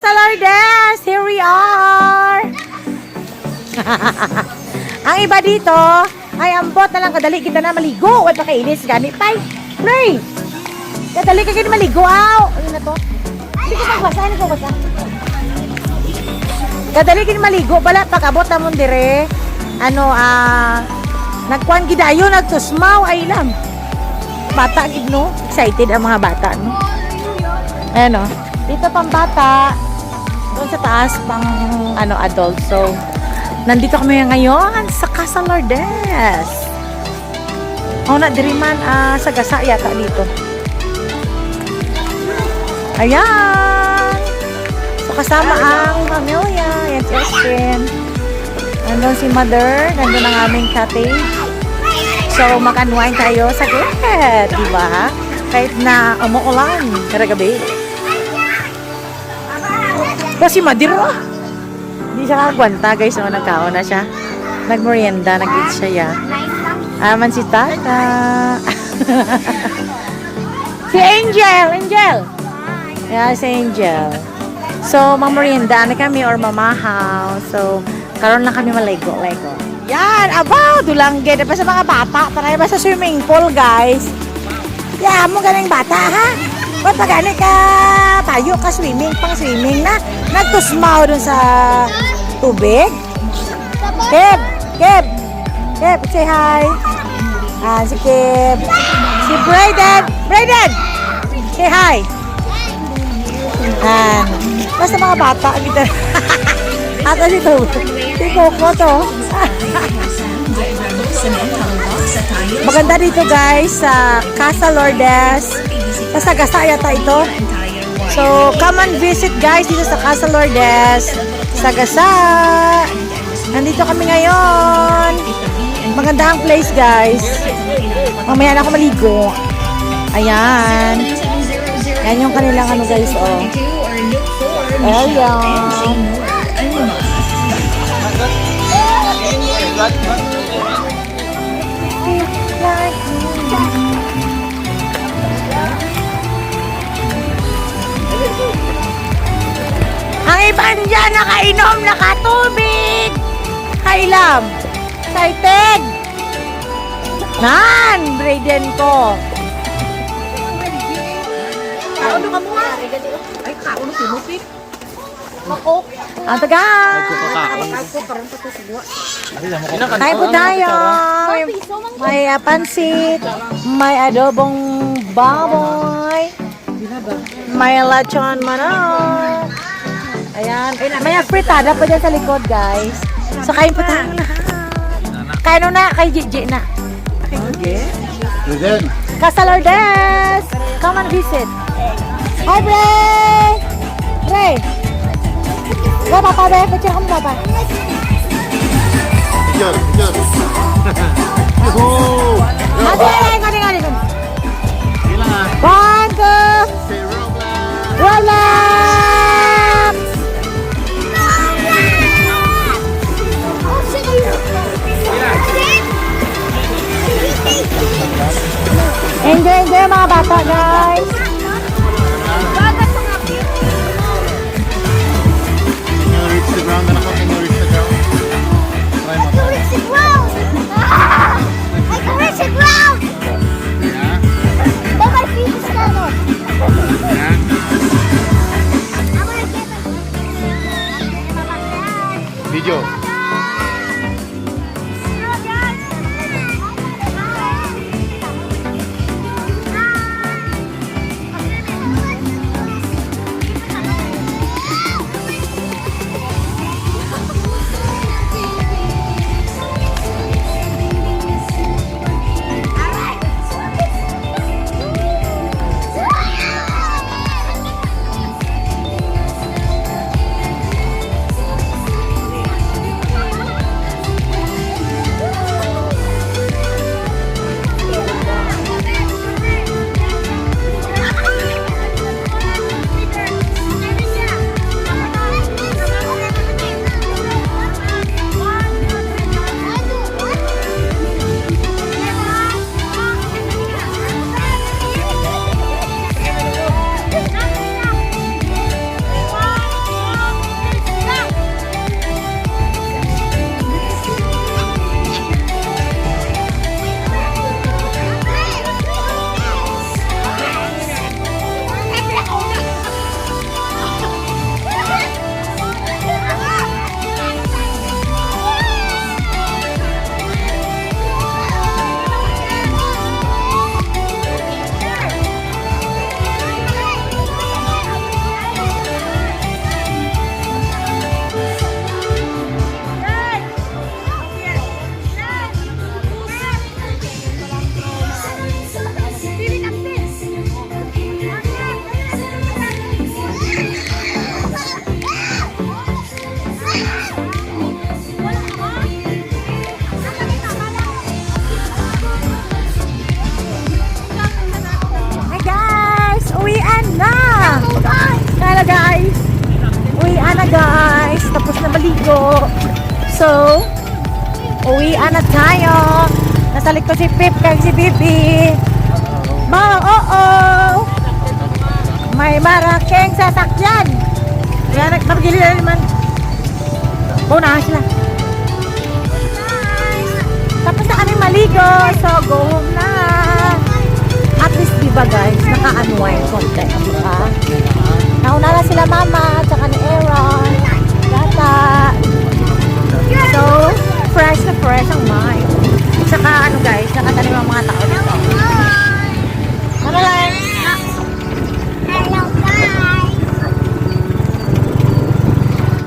Salardes, here we are! Ang iba dito, ay ambot na lang kadali kita na maligo. Huwag pa kainis, gani pay. Pray! Kadali ka gani maligo, aw! Ayun na to. Hindi ko magbasa, hindi ko basa. Kadali gani maligo, bala pag-abot na mong dire. Ano, ah, nagkuhan gidayo, nagtusmaw, ay lang. Bata, gid no? Excited ang mga bata, no? Ayan o. Dito pang bata. Doon sa taas pang ano adult. So, nandito kami ngayon sa Casa Lourdes. Oh, na diri ah, sa gasa yata dito. Ayan. So, kasama ang pamilya. Yan si Austin. Nandun si Mother. Nandun ang aming cottage. So, mag-unwind tayo sa gate. Diba? Kahit na umuulan. Karagabi. Kasi madiro ah. Hindi siya kakagwanta guys. So, nagkaon na siya. Nagmerienda, nag-eat siya ya. Aman si Tata. si Angel! Angel! Yeah, si Angel. So, mamerienda na kami or mamahaw. So, karon lang kami maligo-ligo. Yan! Aba! Dulangge. Diba sa mga bata? Tara ba sa swimming pool, guys? Yeah, mo ganing bata, ha? Ba't pa ka tayo ka swimming, pang swimming na? Nagtusmaw dun sa tubig? Keb! Keb! Keb, say hi! Ah, si Keb. Si Brayden! Brayden! Say hi! Yan. Basta mga bata. Kita. Ata si to. Si Coco to. Maganda dito guys sa Casa Lourdes. Sa Sagasa yata ito. So, come and visit guys dito sa Casa Lourdes. Sagasa. Nandito kami ngayon. Maganda ang place guys. Mamaya na ako maligo. Ayan. Yan yung kanilang ano guys oh. Ayan. Dyan nakainom, nakatubig. Kailam. Excited. Nan, Brayden ko. Kaon ka mo Ay, kaon si Musik. Makok. Ang taga. Kain po tayo. May, may ah, pansit. May adobong baboy. May lechon manok. Ayan. May fritada pa dyan sa likod, guys. So, kain po tayo lahat. Kain na, kay Gigi na. Present. Casa Lourdes! Come and visit. Hi, Bray! Bray! Go, Papa, Bray. Picture ka mo, Papa. Picture, picture. Yuhu! Ate, Enjoy, enjoy mga bata, guys. Can you reach the ground? Anak ko, can you reach the ground? Try mo. Yeah? Yeah? Video. na guys. Uwi na guys. Tapos na maligo. So, uwi na tayo. Nasa likod si Pip kay si Bibi. Ma, oo. -oh. May maraking sasakyan. Kaya nagpagili na naman. Una sila. Tapos na kami maligo. So, go home na. At least, diba guys, naka-unwind konti. Diba? Nauna na sila mama, tsaka ni Aaron. Gata. So, fresh na fresh ang mga